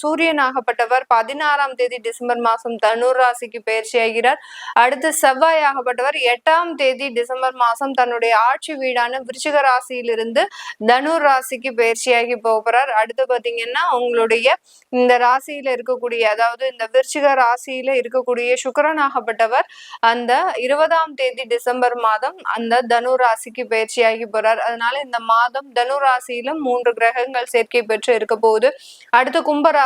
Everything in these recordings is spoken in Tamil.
சூரியனாகப்பட்டவர் பதினாறாம் தேதி டிசம்பர் மாசம் தனுர் ராசிக்கு பயிற்சி ஆகிறார். அடுத்து செவ்வாய் ஆகப்பட்டவர் எட்டாம் தேதி டிசம்பர் மாசம் தன்னுடைய ஆட்சி வீடான விருச்சிக ராசியிலிருந்து தனுர் ராசிக்கு பயிற்சியாகி போகிறார் அடுத்து பாத்தீங்கன்னா உங்களுடைய இந்த ராசியில இருக்கக்கூடிய அதாவது இந்த விருச்சிக ராசியில இருக்கக்கூடிய சுக்கரனாகப்பட்டவர் அந்த இருபதாம் தேதி டிசம்பர் மாதம் அந்த தனு ராசிக்கு பயிற்சியாகி போறார். அதனால இந்த மாதம் தனு ராசியிலும் மூன்று கிரகங்கள் சேர்க்கை பெற்று இருக்க போகுது. அடுத்து கும்பரா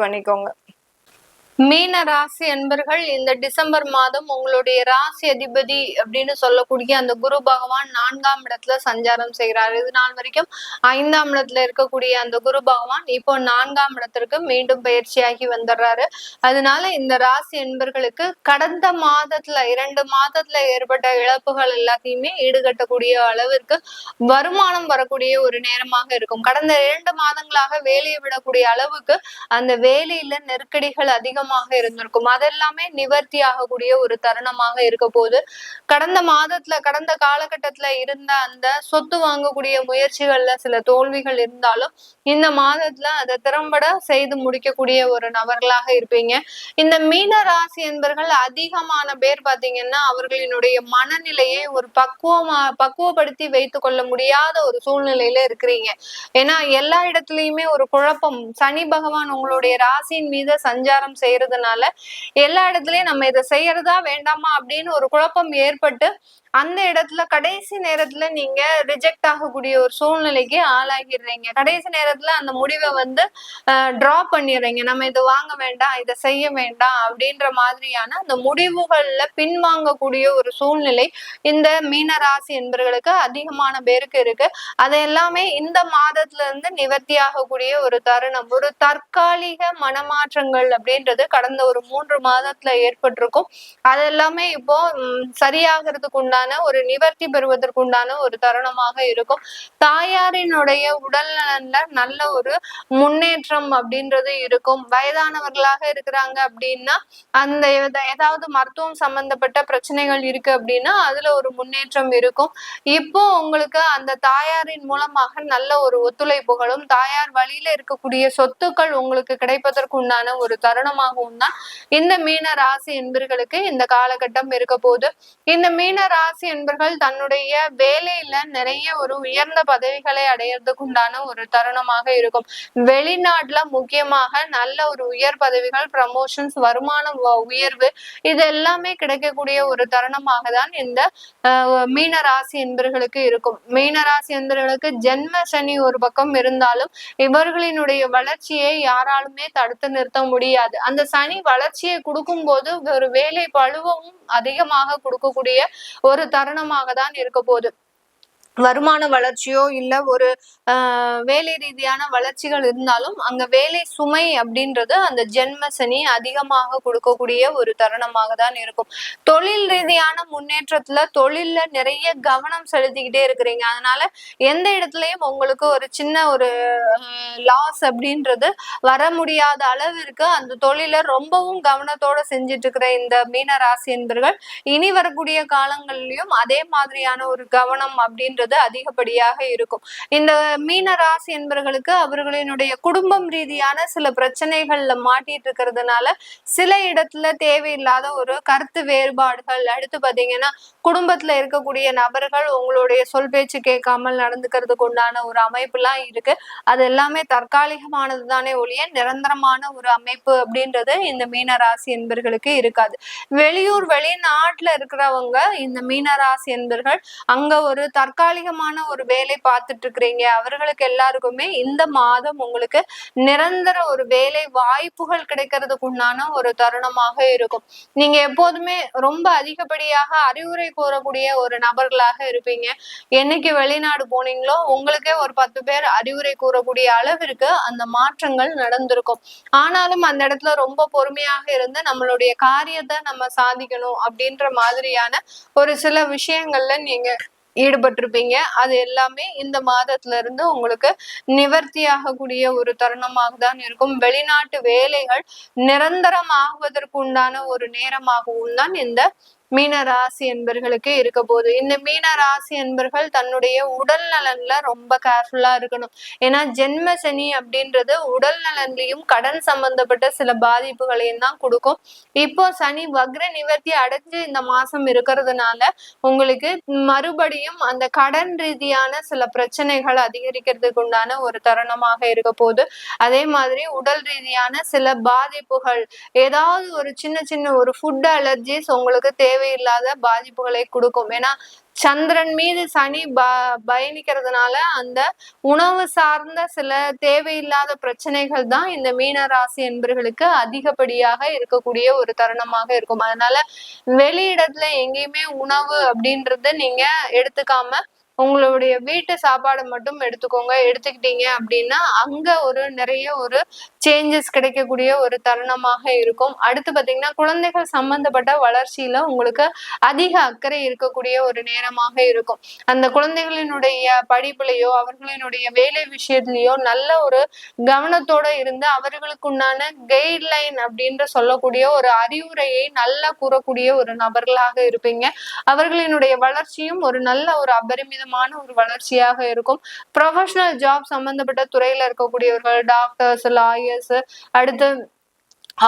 பண்ணிக்கோங்க. மீன ராசி என்பர்கள் இந்த டிசம்பர் மாதம் உங்களுடைய ராசி அதிபதி அப்படின்னு சொல்லக்கூடிய அந்த குரு பகவான் நான்காம் இடத்துல சஞ்சாரம் செய்கிறார். இது நாள் வரைக்கும் ஐந்தாம் இடத்துல இருக்கக்கூடிய அந்த குரு பகவான் இப்போ நான்காம் இடத்திற்கு மீண்டும் பயிற்சியாகி வந்துடுறாரு. அதனால இந்த ராசி என்பர்களுக்கு கடந்த மாதத்துல இரண்டு மாதத்துல ஏற்பட்ட இழப்புகள் எல்லாத்தையுமே ஈடுகட்டக்கூடிய அளவிற்கு வருமானம் வரக்கூடிய ஒரு நேரமாக இருக்கும். கடந்த இரண்டு மாதங்களாக வேலையை விடக்கூடிய அளவுக்கு அந்த வேலையில நெருக்கடிகள் அதிகம் தருணமாக இருந்திருக்கும். அதெல்லாமே நிவர்த்தி ஆகக்கூடிய ஒரு தருணமாக இருக்க போது கடந்த மாதத்துல கடந்த காலகட்டத்துல இருந்த அந்த சொத்து வாங்கக்கூடிய முயற்சிகள்ல சில தோல்விகள் இருந்தாலும் இந்த மாதத்துல அதை திறம்பட செய்து முடிக்கக்கூடிய ஒரு நபர்களாக இருப்பீங்க. இந்த மீன ராசி என்பர்கள் அதிகமான பேர் பாத்தீங்கன்னா அவர்களினுடைய மனநிலையை ஒரு பக்குவமா பக்குவப்படுத்தி வைத்துக் கொள்ள முடியாத ஒரு சூழ்நிலையில இருக்கிறீங்க. ஏன்னா எல்லா இடத்துலயுமே ஒரு குழப்பம். சனி பகவான் உங்களுடைய ராசியின் மீது சஞ்சாரம் செய்ய செய்யறதுனால எல்லா இடத்துலயும் நம்ம இதை செய்யறதா வேண்டாமா அப்படின்னு ஒரு குழப்பம் ஏற்பட்டு அந்த இடத்துல கடைசி நேரத்துல நீங்க ரிஜெக்ட் ஆகக்கூடிய ஒரு சூழ்நிலைக்கு ஆளாகிடுறீங்க. கடைசி நேரத்துல அந்த முடிவை வந்து டிரா பண்ணிடுறீங்க. நம்ம இதை வாங்க வேண்டாம் இதை செய்ய வேண்டாம் அப்படின்ற மாதிரியான அந்த முடிவுகள்ல பின்வாங்கக்கூடிய ஒரு சூழ்நிலை இந்த மீனராசி என்பவர்களுக்கு அதிகமான பேருக்கு இருக்கு. அது எல்லாமே இந்த மாதத்துல இருந்து நிவர்த்தி ஆகக்கூடிய ஒரு தருணம். ஒரு தற்காலிக மனமாற்றங்கள் அப்படின்றது கடந்த ஒரு மூன்று மாதத்துல ஏற்பட்டிருக்கும். அது எல்லாமே இப்போ சரியாகிறதுக்கு உண்டான ஒரு நிவர்த்தி பெறுவதற்கு உண்டான ஒரு தருணமாக இருக்கும். தாயாரினுடைய உடல் நலன்ல நல்ல ஒரு முன்னேற்றம் அப்படின்றது இருக்கும். வயதானவர்களாக இருக்கிறாங்க அப்படின்னா அந்த ஏதாவது மருத்துவம் சம்பந்தப்பட்ட பிரச்சனைகள் இருக்கு அப்படின்னா அதுல ஒரு முன்னேற்றம் இருக்கும். இப்போ உங்களுக்கு அந்த தாயாரின் மூலமாக நல்ல ஒரு ஒத்துழைப்புகளும் தாயார் வழியில இருக்கக்கூடிய சொத்துக்கள் உங்களுக்கு கிடைப்பதற்கு உண்டான ஒரு தருணமாக தான் இந்த மீன ராசி என்பர்களுக்கு இந்த காலகட்டம் இருக்க போது இந்த மீன ராசி என்பர்கள் தன்னுடைய வேலையில நிறைய ஒரு உயர்ந்த பதவிகளை அடையிறதுக்கு உண்டான ஒரு தருணமாக இருக்கும். வெளிநாட்டுல முக்கியமாக நல்ல ஒரு உயர் பதவிகள் ப்ரமோஷன்ஸ் வருமான உயர்வு இது எல்லாமே கிடைக்கக்கூடிய ஒரு தருணமாக தான் இந்த மீன ராசி என்பர்களுக்கு இருக்கும். மீன ராசி என்பர்களுக்கு ஜென்ம சனி ஒரு பக்கம் இருந்தாலும் இவர்களினுடைய வளர்ச்சியை யாராலுமே தடுத்து நிறுத்த முடியாது. அந்த சனி வளர்ச்சியை கொடுக்கும் போது ஒரு வேலை பழுவமும் அதிகமாக கொடுக்கக்கூடிய ஒரு தருணமாக தான் இருக்க போகுது. வருமான வளர்ச்சியோ இல்ல ஒரு வேலை ரீதியான வளர்ச்சிகள் இருந்தாலும் அங்க வேலை சுமை அப்படின்றது அந்த ஜென்ம சனி அதிகமாக கொடுக்கக்கூடிய ஒரு தருணமாக தான் இருக்கும். தொழில் ரீதியான முன்னேற்றத்துல தொழில்ல நிறைய கவனம் செலுத்திக்கிட்டே இருக்கிறீங்க. அதனால எந்த இடத்துலயும் உங்களுக்கு ஒரு சின்ன ஒரு லாஸ் அப்படின்றது வர முடியாத அளவிற்கு அந்த தொழில ரொம்பவும் கவனத்தோட செஞ்சிட்டு இருக்கிற இந்த மீன ராசி என்பர்கள் இனி வரக்கூடிய காலங்கள்லயும் அதே மாதிரியான ஒரு கவனம் அப்படின்ற அப்படின்றது அதிகப்படியாக இருக்கும். இந்த மீன ராசி என்பவர்களுக்கு அவர்களினுடைய குடும்பம் ரீதியான சில பிரச்சனைகள்ல மாட்டிட்டு இருக்கிறதுனால சில இடத்துல தேவையில்லாத ஒரு கருத்து வேறுபாடுகள். அடுத்து பாத்தீங்கன்னா குடும்பத்துல இருக்கக்கூடிய நபர்கள் உங்களுடைய சொல் பேச்சு கேட்காமல் நடந்துக்கிறதுக்கு உண்டான ஒரு அமைப்பு எல்லாம் இருக்கு. அது எல்லாமே தற்காலிகமானது தானே ஒழிய நிரந்தரமான ஒரு அமைப்பு அப்படின்றது இந்த மீன ராசி என்பர்களுக்கு இருக்காது. வெளியூர் வெளிநாட்டுல இருக்கிறவங்க இந்த மீன ராசி என்பர்கள் அங்க ஒரு தற்காலிகமான ஒரு வேலை பார்த்துட்டு இருக்கிறீங்க அவர்களுக்கு எல்லாருக்குமே இந்த மாதம் உங்களுக்கு நிரந்தர ஒரு வேலை வாய்ப்புகள் கிடைக்கிறதுக்கு உண்டான ஒரு தருணமாக இருக்கும். நீங்க எப்போதுமே ரொம்ப அதிகப்படியாக அறிவுரை கூறக்கூடிய ஒரு நபர்களாக இருப்பீங்க. என்னைக்கு வெளிநாடு போனீங்களோ உங்களுக்கே ஒரு பத்து பேர் அறிவுரை கூறக்கூடிய அளவிற்கு அந்த மாற்றங்கள் நடந்திருக்கும். ஆனாலும் அந்த இடத்துல ரொம்ப பொறுமையாக இருந்து நம்மளுடைய காரியத்தை நம்ம சாதிக்கணும் அப்படின்ற மாதிரியான ஒரு சில விஷயங்கள்ல நீங்க ஈடுபட்டிருப்பீங்க. அது எல்லாமே இந்த மாதத்துல இருந்து உங்களுக்கு நிவர்த்தி ஆகக்கூடிய ஒரு தருணமாக தான் இருக்கும். வெளிநாட்டு வேலைகள் நிரந்தரமாகுவதற்கு உண்டான ஒரு நேரமாகவும் தான் இந்த மீன ராசி என்பர்களுக்கு இருக்க போகுது. இந்த மீன ராசி என்பர்கள் தன்னுடைய உடல் நலன்ல ரொம்ப கேர்ஃபுல்லா இருக்கணும். ஏன்னா ஜென்ம சனி அப்படின்றது உடல் நலன்லையும் கடன் சம்பந்தப்பட்ட சில பாதிப்புகளையும் தான் கொடுக்கும். இப்போ சனி வக்ர நிவர்த்தி அடைஞ்சு இந்த மாசம் இருக்கிறதுனால உங்களுக்கு மறுபடியும் அந்த கடன் ரீதியான சில பிரச்சனைகள் அதிகரிக்கிறதுக்கு உண்டான ஒரு தருணமாக இருக்க போகுது. அதே மாதிரி உடல் ரீதியான சில பாதிப்புகள் ஏதாவது ஒரு சின்ன சின்ன ஒரு ஃபுட் அலர்ஜிஸ் உங்களுக்கு தேவை தேவையில்லாத பாதிப்புகளை கொடுக்கும். ஏன்னா சந்திரன் மீது சனி ப பயணிக்கிறதுனால அந்த உணவு சார்ந்த சில தேவையில்லாத பிரச்சனைகள் தான் இந்த மீன ராசி என்பர்களுக்கு அதிகப்படியாக இருக்கக்கூடிய ஒரு தருணமாக இருக்கும். அதனால வெளியிடத்துல எங்கேயுமே உணவு அப்படின்றத நீங்க எடுத்துக்காம உங்களுடைய வீட்டு சாப்பாடு மட்டும் எடுத்துக்கோங்க எடுத்துக்கிட்டீங்க அப்படின்னா அங்க ஒரு நிறைய ஒரு சேஞ்சஸ் கிடைக்கக்கூடிய ஒரு தருணமாக இருக்கும். அடுத்து பாத்தீங்கன்னா குழந்தைகள் சம்பந்தப்பட்ட வளர்ச்சியில உங்களுக்கு அதிக அக்கறை இருக்கக்கூடிய ஒரு நேரமாக இருக்கும். அந்த குழந்தைகளினுடைய படிப்புலையோ அவர்களினுடைய வேலை விஷயத்திலேயோ நல்ல ஒரு கவனத்தோட இருந்து அவர்களுக்குண்டான கைட்லைன் அப்படின்ற சொல்லக்கூடிய ஒரு அறிவுரையை நல்லா கூறக்கூடிய ஒரு நபர்களாக இருப்பீங்க. அவர்களினுடைய வளர்ச்சியும் ஒரு நல்ல ஒரு அபரிமிதம் வேகமான ஒரு வளர்ச்சியாக இருக்கும். ப்ரொஃபஷனல் ஜாப் சம்பந்தப்பட்ட துறையில இருக்கக்கூடியவர்கள் டாக்டர்ஸ் லாயர்ஸ் அடுத்து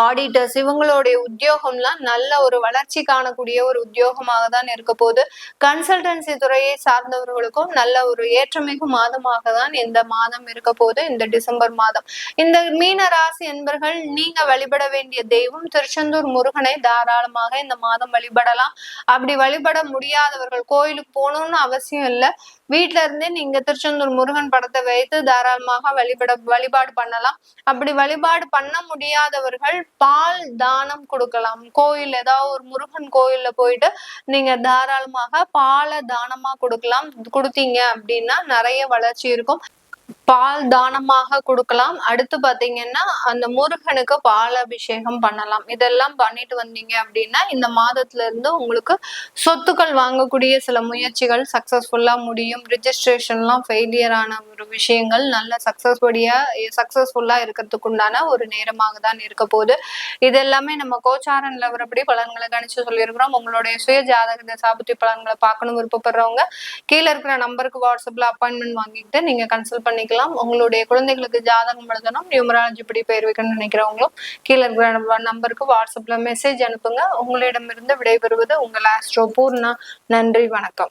ஆடிட்டர்ஸ் இவங்களுடைய உத்தியோகம்லாம் நல்ல ஒரு வளர்ச்சி காணக்கூடிய ஒரு உத்தியோகமாக தான் இருக்க போது கன்சல்டன்சி துறையை சார்ந்தவர்களுக்கும் நல்ல ஒரு ஏற்றமிகு மாதமாக தான் இந்த மாதம் இருக்க போது இந்த டிசம்பர் மாதம். இந்த மீன ராசி என்பர்கள் நீங்க வழிபட வேண்டிய தெய்வம் திருச்செந்தூர் முருகனை தாராளமாக இந்த மாதம் வழிபடலாம். அப்படி வழிபட முடியாதவர்கள் கோயிலுக்கு போகணும்னு அவசியம் இல்லை. வீட்ல இருந்தே நீங்க திருச்செந்தூர் முருகன் படத்தை வைத்து தாராளமாக வழிபட வழிபாடு பண்ணலாம். அப்படி வழிபாடு பண்ண முடியாதவர்கள் பால் தானம் கொடுக்கலாம். கோயில் ஏதாவது ஒரு முருகன் கோயில்ல போயிட்டு நீங்க தாராளமாக பாலை தானமா கொடுக்கலாம். கொடுத்தீங்க அப்படின்னா நிறைய வளர்ச்சி இருக்கும். பால் தானமாக கொடுக்கலாம். அடுத்து பாத்தீங்கன்னா அந்த முருகனுக்கு பால் அபிஷேகம் பண்ணலாம். இதெல்லாம் பண்ணிட்டு வந்தீங்க அப்படின்னா இந்த மாதத்துல இருந்து உங்களுக்கு சொத்துக்கள் வாங்கக்கூடிய சில முயற்சிகள் சக்சஸ்ஃபுல்லா முடியும். ரிஜிஸ்ட்ரேஷன்லாம் ஃபெயிலியர் ஆன ஒரு விஷயங்கள் நல்ல சக்சஸ்ஃபுடியா சக்சஸ்ஃபுல்லா இருக்கிறதுக்கு உண்டான ஒரு நேரமாக தான் இருக்க போகுது. இது எல்லாமே நம்ம கோச்சாரன் நிலவரப்படி பலன்களை கணிச்சு சொல்லியிருக்கிறோம். உங்களுடைய சுய ஜாதக சாபத்தி பலன்களை பார்க்கணும் விருப்பப்படுறவங்க கீழே இருக்கிற நம்பருக்கு வாட்ஸ்அப்ல அப்பாயின்மெண்ட் வாங்கிட்டு நீங்க கன்சல்ட் பண்ணிக்கலாம். பண்ணிக்கலாம் உங்களுடைய குழந்தைகளுக்கு ஜாதகம் எழுதணும். நியூமராலஜி படி பெயர் வைக்கணும்னு நினைக்கிறவங்களும் கீழே இருக்கிற நம்பருக்கு வாட்ஸ்அப்ல மெசேஜ் அனுப்புங்க. உங்களிடமிருந்து விடைபெறுவது உங்கள் ஆஸ்ட்ரோ பூர்ணா. நன்றி வணக்கம்.